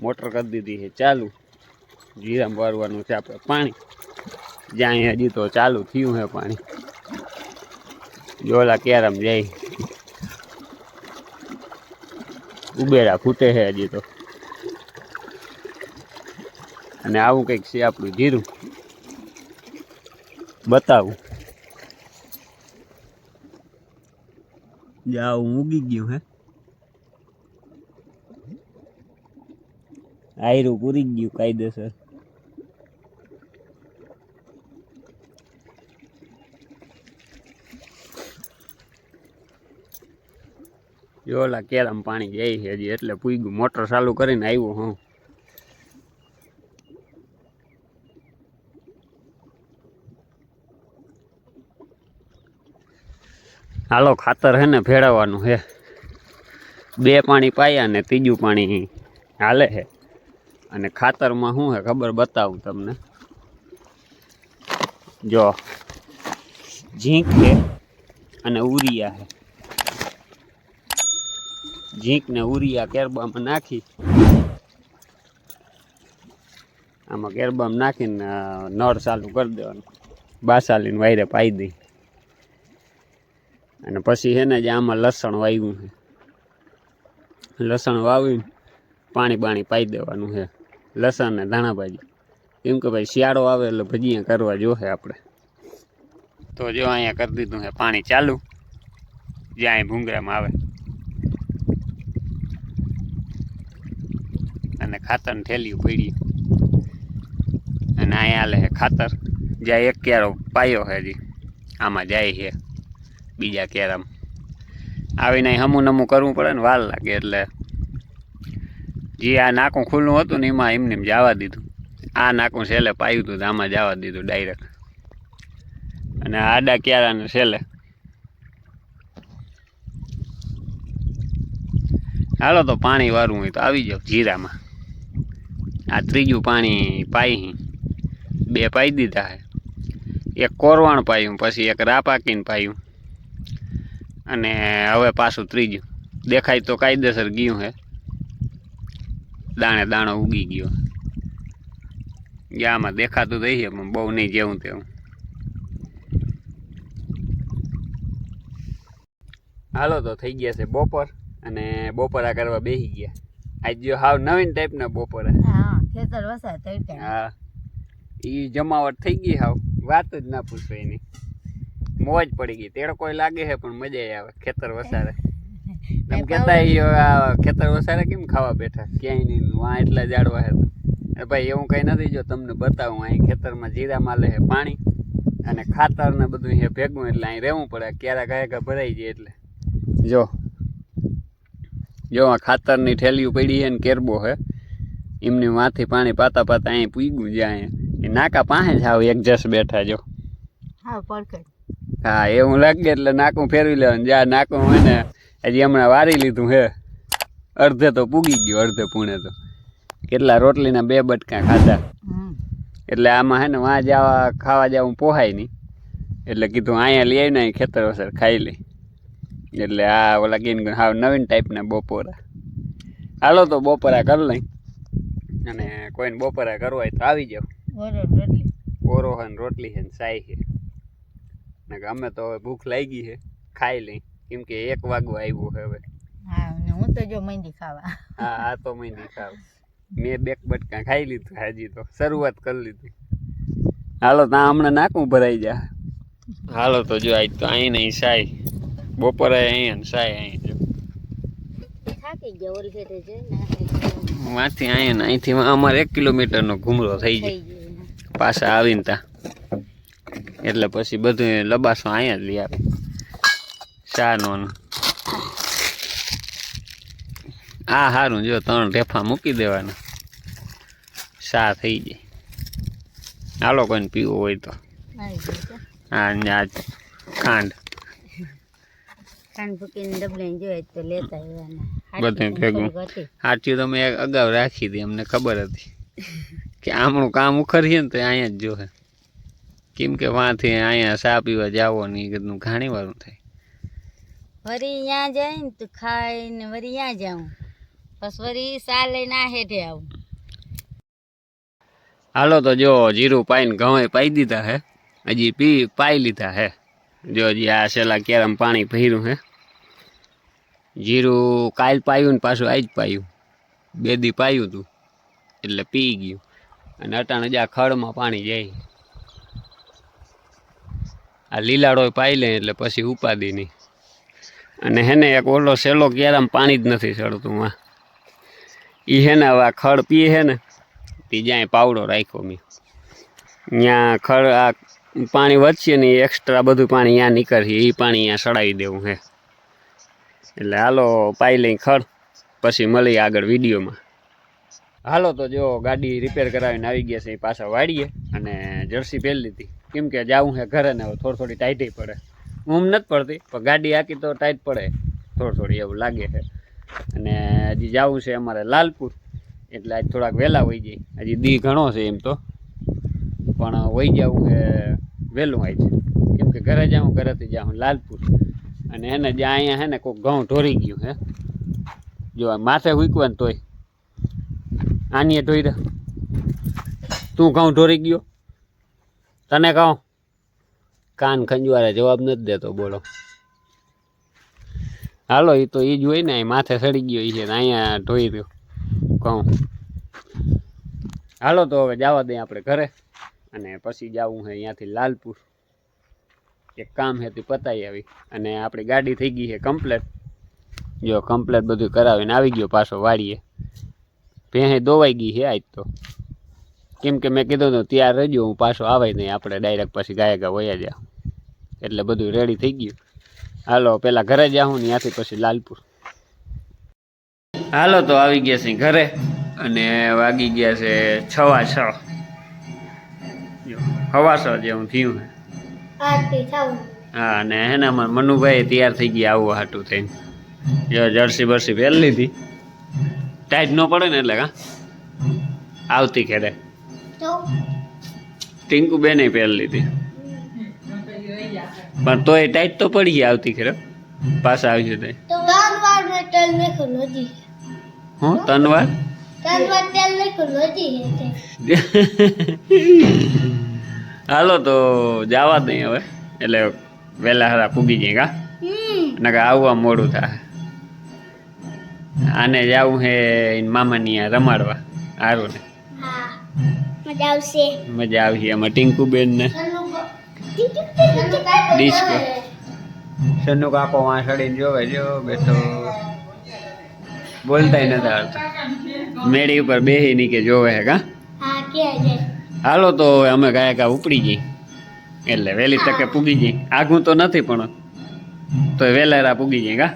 Motor કરી દીધી છે, ચાલુ. જીરામ વારવાનું છે આપણે પાણી. જ્યાં હજી તો ચાલુ થયું છે પાણી. જોલા કેરમ જાય. ઉબેરા ફૂટે છે હજી તો. અને આવું કંઈક છે આપણું જીરું. બતાવું. જાવ ઊગી ગયું હે આયરું પૂરી ગયું કાયદેસર. ઓલા કેરામ પાણી જાય છે હજી, એટલે પૂગ્યું મોટર ચાલુ કરીને આવ્યો હું. હાલો, ખાતર હે ને ભેળવવાનું હે. બે પાણી પાયા ને ત્રીજું પાણી હાલે છે અને ખાતરમાં શું હે ખબર બતાવું તમને. જો, ઝીંક છે અને ઉરિયા છે. ઝીંક ને ઉરિયા કેરબામાં નાખી. આમાં કેરબામાં નાખીને નળ ચાલુ કરી દેવાનું. બાસાલીને વાયરે પાઈ દઈ. અને પછી છે ને જે આમાં લસણ વાવ્યું છે. લસણ વાવીને પાણી બાણી પાઈ દેવાનું છે. લસણ ને ધાણા ભાજી. કેમ કે ભાઈ શિયાળો આવે એટલે ભજીયા કરવા જોશે આપણે. તો જો અહીંયા કરી દીધું છે પાણી ચાલુ. જ્યાં ભૂંગરામાં આવે. અને ખાતરની થેલીઓ પડી. અને અહીંયા છે ખાતર. જ્યાં એક ક્યારો પાયો છે હજી. આમાં જાય છે બીજા ક્યારામાં. આવીને અહીં હમું નમું કરવું પડે ને વાર લાગે એટલે જે આ નાકું ખુલ્લું હતું ને એમાં એમને એમ જવા દીધું. આ નાકું છેલ્લે પાયું હતું આમાં જવા દીધું ડાયરેક્ટ અને આડા ક્યારાને છેલ્લે. હાલો તો પાણી વારવું હોય તો આવી જાવ જીરામાં. આ ત્રીજું પાણી પાઈ બે પાઈ દીધા હે. એક કોરવાણ પાયું, પછી એક રાપાકીને પાયું. અને હવે પાછું ત્રીજું. દેખાય તો કાયદેસર ગયું હે. દાણે દાણો ઉગી ગયો. આમાં દેખાતું થઈ છે પણ બહુ નહીં જેવું તેવું. હાલો તો થઈ ગયા છે બપોર અને બપોરા કરવા બેસી ગયા. આજ જો હાવ નવીન ટાઈપના બપોરા. હા ખેતર હા. એ જમાવટ થઈ ગઈ હાવ. વાત જ ના પૂછો એની. મોજ પડી ગઈ. તેડકોય લાગે છે પણ મજા આવે. ખેતર વસારે. એમ કેતા ખેતર વસારે કેમ ખાવા બેઠા? ક્યાંય નહીં વાં એટલા જાડવા હે. ભાઈ એવું કઈ નથી જો તમને બતાવું અહીં ખેતરમાં જીરા માલે હે પાણી અને ખાતર ને બધું એ ભેગું એટલે અહીં રહેવું પડે. ક્યારેક કયા ભરાઈ જાય એટલે. જો. જો આ ખાતરની ઠેલીઓ પડી છે ને કેરબો હે. એમની માથી પાણી પાતા પાતા અહીં પૂગ્યું અહીંયા. એ નાકા પાસે જ આવ એકજસ્ટ બેઠા જો. હા પડકડ હા એવું લાગે એટલે નાકું ફેરવી લેવાનું. જ્યાં નાકું હોય ને હજી હમણાં વારી લીધું હે. અડધે તો પૂગી ગયું અડધે પૂણે તો. કેટલા રોટલીના બે બટકા ખાધા. એટલે આમાં હે ને વાં જવા ખાવા જવું પોહાય નહીં. એટલે કીધું અહીંયા લઈ આવીને ખેતર વસર ખાઈ લઈ. એટલે આ ઓલા ગીન હાવ નવીન ટાઈપના બપોરા. હાલો તો બપોરા કરી લઈ. અને કોઈને બપોરા કરવા હોય તો આવી જાવ બરોબર રોટલી. કોરો હે ને રોટલી સાઈ છે ને અમે તો હવે ભૂખ લાગી છે ખાઈ લઈ. કેમ કે એક વાગવા આવ્યું છે હવે. હા ને હું તો જો મહેંદી ખાવા. હા આ તો મેં નહીં ખાવ. મેં બેક બટકા ખાઈ લીધું હાજી તો. શરૂઆત કરી લીધી. હાલો તા હમણાં નાકું ભરાઈ જા હાલો તો જો આજ તો અહીં નહીં સાય બપોરે અહીં સાય અહીં જો. થાકી ગયા ઓલી ફેરે છે ને વાંથી અહીંથી અમારે એક કિલોમીટરનો ઘૂમરો થઈ જાય પાછા આવીને તા. એટલે પછી બધું લબાસો અહીંયા જ લઈ આવે શાનો ને. આ સારું જો ત્રણ રેફા મૂકી દેવાના. સા થઈ જાય. હાલો કોઈને પીવું હોય તો. હા ને આ ખાંડ. બધું ભેગું. હતી. તો મેં અગાઉ રાખી હતી અમને ખબર હતી. કે આમનું કામ ઉખરીએ ને તો અહીંયા જ જોહે. કેમ કે વાંથી અહીંયા સા પીવા જાવો ને એ ઘણી વારું થાય. વરી ત્યાં જાય ને તો ખાઈને વરી ત્યાં જાઉં. પછી વરી સા લઈને આ હેઠે આવું. હાલો તો જો જીરું પાઈને ઘઉં પાઈ દીધા હે. હજી પી પાઈ લીધા હે. જો હજી આ છેલ્લા કેરમ પાણી ભર્યું હે. જીરું કાલ પાયું ને પાછું આજ પાયું. બે દી પાયું તું. એટલે પી ગયું. અને અટાણે જ ખડમાં પાણી જાય. આ લીલાડો પાઈ લે એટલે પછી ઉપાદી નહીં. અને હેને એક ઓલો સેલો કેરામ પાણી જ નથી ચડતું આ એ હે ને હવે આ ખડ પીએ હે ને તે જ્યાં પાવડો રાખ્યો મેં. ત્યાં ખડ આ પાણી વધશે ને એક્સ્ટ્રા બધું પાણી ત્યાં નીકળશે એ પાણી ત્યાં સડાવી દેવું હે. એટલે હાલો, પાઈ લઈ ખડ, પછી મળી આગળ વિડીયોમાં. હાલો તો જો ગાડી રિપેર કરાવીને આવી ગયા છે એ પાછા વાળીએ અને જર્સી પહેરી લીધી. કેમ કે જાવું હે ઘરે ને થોડી થોડી ટાઈટી પડે. ઊંઘ નથી પડતી, પણ ગાડી આખી તો ટાઈટ પડે, થોડી થોડી એવું લાગે છે. અને હજી જવું છે અમારે લાલપુર, એટલે આજ થોડાક વહેલા વહી જાય હજી દી ઘણો છે એમ તો. પણ વહી જવું કે વહેલું આવી છે. કેમ કે ઘરે જાઉં, ઘરેથી જાઉં લાલપુર. અને એને જ્યાં અહીંયા હે ને કોઈક ઘઉં ઢોરી ગયું હે જો માથે હુકવાનું તોય. આનીએ ઢોઈ દે. તું ઘઉં ઢોરી ગયો? તને કહું? કાન ખંજવારે જવાબ નથી દેતો, બોલો. હાલો એ તો એ જ હોય ને અહીં માથે સડી ગયો છે અહીંયા ઢોઈ રહ્યો કહું. હાલો, તો હવે જવા દઈએ આપણે ઘરે, અને પછી જવું છે અહીંયાથી લાલપુર. એક કામ છે તે પતાવી આવી, અને આપણી ગાડી થઈ ગઈ છે કમ્પ્લેટ જો કમ્પ્લેટ બધું કરાવીને આવી ગયો પાછો વાડીએ. ભેંસે દોવાઈ ગઈ છે આજ તો. કેમ કે મેં કીધું હતું ત્યાં રજો હું પાછો આવે નહીં આપણે ડાયરેક્ટ પછી ગાયકા ગા વયા જા. એટલે બધું રેડી થઈ ગયું. હાલો પેલા ઘરે જાઉં ને ત્યાંથી પછી લાલપુર. હાલો તો આવી ગયા છે ઘરે અને વાગી ગયા છે છવા છ. હવા છ જેવું થયું હા અને ને મનુભાઈ તૈયાર થઈ ગયા આવું હાટું થઈને. જો જર્સી બરસી પહેરી લીધી. ટાઈટ ન પડે ને એટલે હા આવતી ખેડે ટિંકુ બેને પહેરી લીધી. પણ તોય ટાઈટ તો પડી ગયા આવતી ખરે. પાછા આવી જતા. હું ત્રણ વાર હાલો તો જવા દઈ હવે. એટલે વહેલા હારા પૂગી જાય કા? નકા આવવા મોડું થાય. આને જાવું હે મામાની આ રમાડવા. સારું ને. હા. મજા આવશે. મજા આવશે એમાં ટિંકુબેન ને. ડિસ્કો. સનુ કાકો વાં સડીને જોવે જો બેઠો. બોલતાય નથી આવતા મેળી ઉપર બેહી ની કે જોવે હે કા? હાલો તો હવે અમે ગયા કા ઉપડી જઈ એટલે વહેલી તકે પૂગી જઈ આઘું તો નથી પણ તો વેલેરા પૂગી જઈ કા?